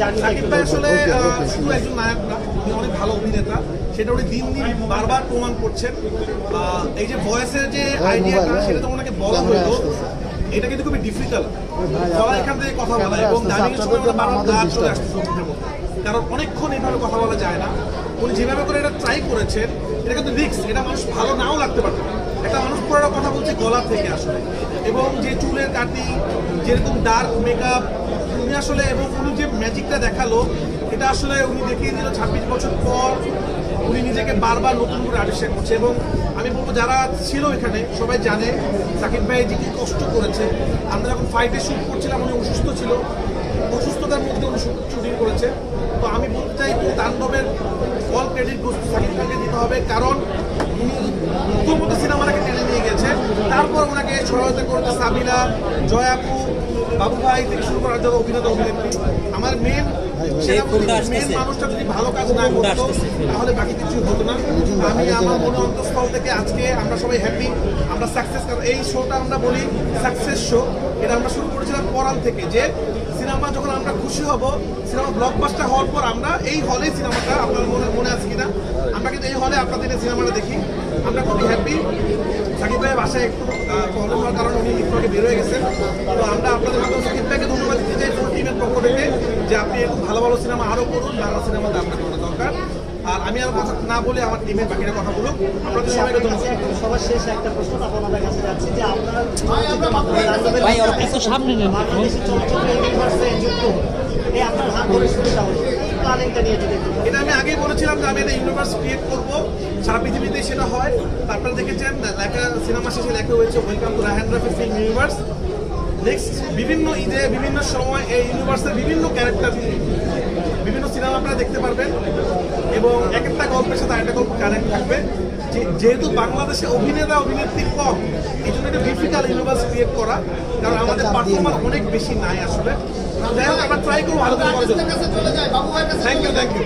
সাকিব ভাই আসলে শুধু একজন নায়ক না উনি অনেক ভালো অভিনেতা। সেটা উনি দিন দিন বারবার প্রমাণ করছেন। এই যে ভয়েসের যে আইডিয়াটা সেটা তো ওনাকে বলা হলো এটা কিন্তু খুবই ডিফিকাল্ট গলা এখান থেকে কথা বলা এবং ডাইনিং সময় বারবার গা চলে আসছে। কারণ অনেকক্ষণ এইভাবে কথা বলা যায় না। উনি যেভাবে করে এটা ট্রাই করেছেন, এটা কিন্তু রিক্স এটা মানুষ ভালো নাও লাগতে পারে একটা মানুষ পুরোটা কথা বলছে গলা থেকে আসলে। এবং যে চুলের কাটি, যেরকম ডার্ক মেকআপ উনি আসলে এবং উনি যে ম্যাজিকটা দেখাল, এটা আসলে উনি দেখিয়ে দিল ছাব্বিশ বছর পর উনি নিজেকে বারবার নতুন করে আবিষ্কার করছে। এবং আমি বলব, যারা ছিল এখানে, সবাই জানে সাকিব ভাই যে কষ্ট করেছে। আমরা যখন ফাইটে শুট করছিলাম, উনি অসুস্থ ছিল। উনি শুটিং করেছে। তো আমি বলতে চাই তাণ্ডবের অল ক্রেডিট সাকিব খানকে দিতে হবে। কারণ উনি নতুন মতো সিনেমাটাকে টেনে নিয়ে গেছে তারপর ওনাকে সহায়তা করতে সাবিনা জয়াপু বাবু ভাই থেকে শুরু করার জন্য অভিনেতা অভিনেত্রী। আমার মেন মেন মানুষটা যদি ভালো কাজ না করতো তাহলে বাকি কিছু হতো না। আমি আমার মনে অন্তঃস্থল থেকে আজকে আমরা সবাই হ্যাপি আমরা সাকসেস এই শোটা আমরা বলি সাকসেস শো এটা আমরা শুরু করেছিলাম পরান থেকে যে সিনেমা যখন আমরা খুশি হব সিনেমা ব্লকবাস্টার হওয়ার পর আমরা এই হলে সিনেমাটা আপনার মনে মনে আছে কিনা? আমরা কিন্তু এই হলে আপনাদের এই সিনেমাটা দেখি। আমরা খুবই হ্যাপি সাকিব ভাইয়ের বাসায় একটু প্রবলেম হওয়ার কারণে উনি একটু আগে বের হয়ে গেছেন তো আমরা আপনাদের মাধ্যমে সাকিব ভাইকে ধন্যবাদ দিতে চাই পুরো টিমের পক্ষ থেকে যে আপনি এরকম ভালো ভালো সিনেমা আরও করুন বাংলা সিনেমাতে আপনার করা দরকার। আর আমি আর কথা না বলে আমার টিমের বাকিরা কথা বলুক। আপনাদের সবাইকে ধন্যবাদ। সবার শেষে একটা প্রশ্ন আপনাদের কাছে যাচ্ছে যে আপনার ভাই, ওর একটু সামনে নেন। বাংলাদেশের চলচ্চিত্র ইউনিভার্সে যুক্ত। এই আপনার হাত ধরে শুরুটা হলো এটা আমি আগেই বলেছিলাম যে আমি এটা ইউনিভার্স ক্রিয়েট করব। সারা পৃথিবীতে সেটা হয়। তারপরে দেখেছেন, লেখা সিনেমা শেষে লেখা হয়েছে welcome to Rahan film universe next বিভিন্ন ঈদে, বিভিন্ন সময় এই ইউনিভার্সের বিভিন্ন ক্যারেক্টার বিভিন্ন সিনেমা আপনারা দেখতে পারবেন। এবং এক একটা গল্পের সাথে আরেকটা গল্প কানেক্ট থাকবে। যেহেতু বাংলাদেশে অভিনেতা অভিনেত্রী কম এই জন্য একটা ডিফিকাল্ট ইউনিভার্স ক্রিয়েট করা। কারণ আমাদের পারফরমার অনেক বেশি নাই আসলে। যাই হোক আমরা ট্রাই করব ভালো করে থ্যাংক ইউ থ্যাংক ইউ